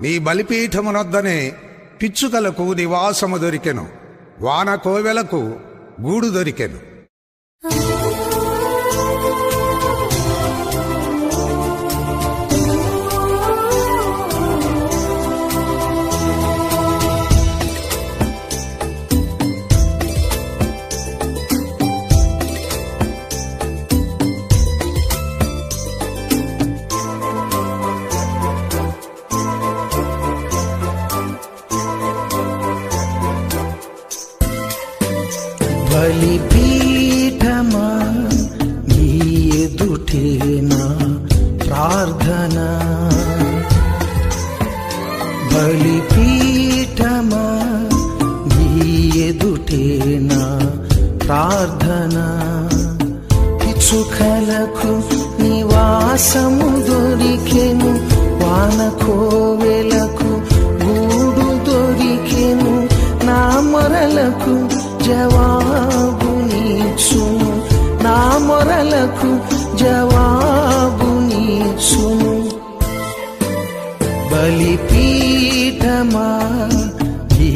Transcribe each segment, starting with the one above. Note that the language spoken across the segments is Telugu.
నీ బలిపీఠమునొద్దనే పిచ్చుకలకు నివాసము దొరికెను. వాన కోవెలకు గూడు దొరికెను. ఎదుటేనా ప్రార్థన. బలిపీఠమా నీ ఎదుటేనా ప్రార్థన. పిచ్చుకలకు నివాసము దొరికెను వాన కోవెలకు గూడు దొరికెను నా మొరలకు జవాబు నీచును నా మొరలకు జవాబు నీచును బలిపీఠమా ఈ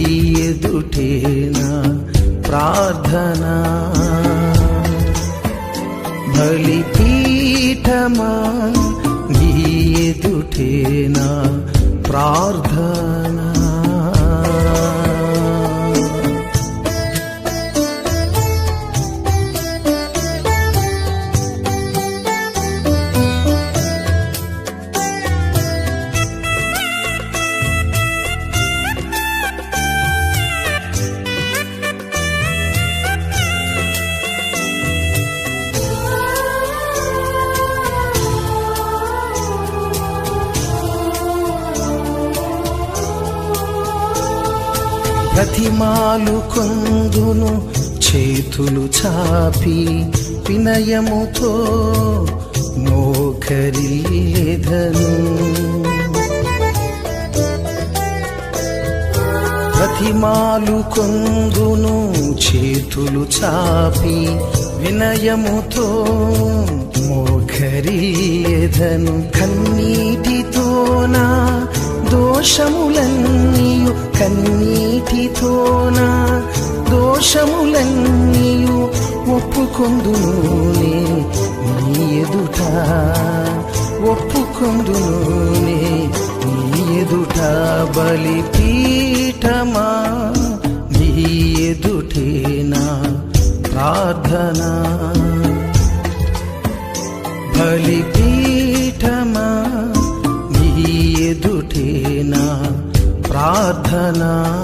ఎదుటేనా ప్రార్థన. బలిపీఠమా ఈ ఎదుటేనా ప్రార్థన. బతిమాలు కొందును చేతులు చాపి వినయముతో మోకరిల్లెదను బతిమాలు కొందును చేతులు చాపి వినయముతో మోకరిల్లెదను కన్నీటితోనా దోషములన్నీ ఒప్పుకొందును నే నీ ఎదుట. ఒప్పుకొందును నే నీ ఎదుట. బలి పీఠమా నీ ఎదుటేనా ప్రార్థన? బలి పీఠమా నీ ఎదుటేనా ప్రార్థనా?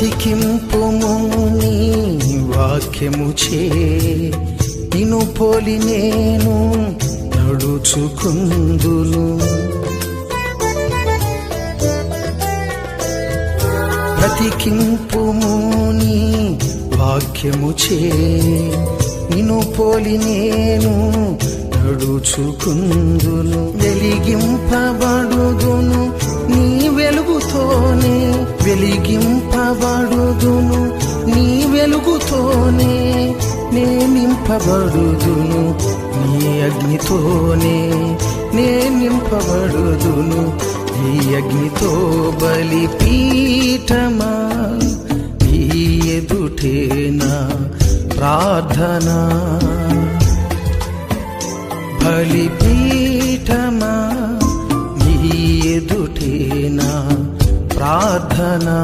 బ్రతికింపుము నీ వాక్యము చే నిను పోలి నేను నడుచుకుందును. బ్రతికింపుము నీ వాక్యము చే నిను పోలి నేను నడుచుకుందును. వెలిగింపబడుదును నింపబడుదును. నీ అగ్నితోనే నే నింపబడుదును. ఈ అగ్నితో బలి పీఠమా? ఈ ఎదుటేనా ప్రార్థన? బలిపీఠమా ఈ ఎదుటేనా ప్రార్థనా?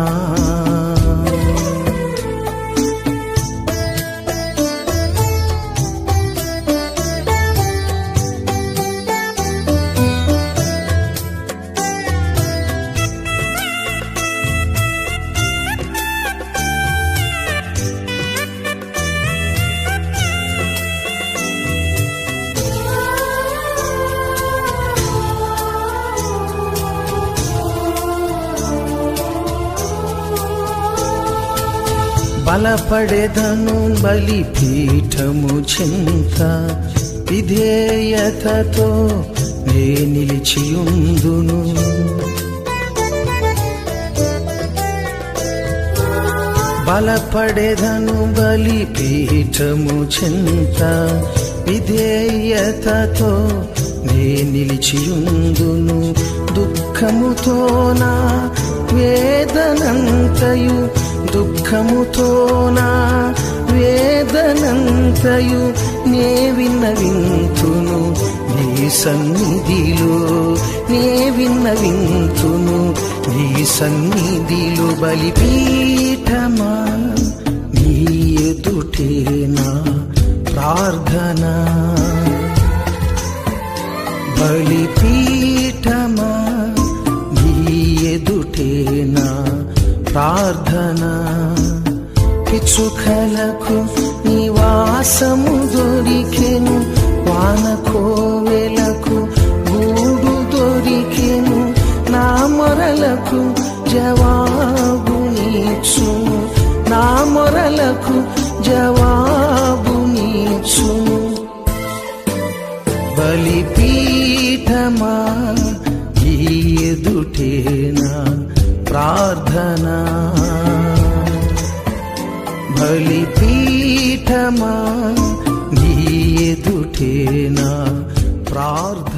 బలపడెదను బలిపీఠము చింత. విధేయతతో నే నిలిచియుందును. బలపడెదను బలిపీఠము చింత. విధేయతతో నే నిలిచియుందును. దుఃఖముతో నా వేదనంతయు దుఃఖముతో నా వేదనంతయు నే విన్నవింతును. నీ సన్నిధిలో నే విన్నవింతును. నీ సన్నిధిలో బలిపీఠమా? నీ ఎదుటే నా ప్రార్థన? బలిపీఠమా? ప్రార్థన. పిచ్చుకలకు నివాసము దొరికెను. వాన కోవెలకు గూడు దొరికెను. నా మొరలకు జవాబు నీచును నా మొరలకు జవాబు నీచును బలిపీఠమా ఈ ఎదుటేనా? ప్రార్థనా. బలిపీఠమా నీ ఎదుటేనా ప్రార్థన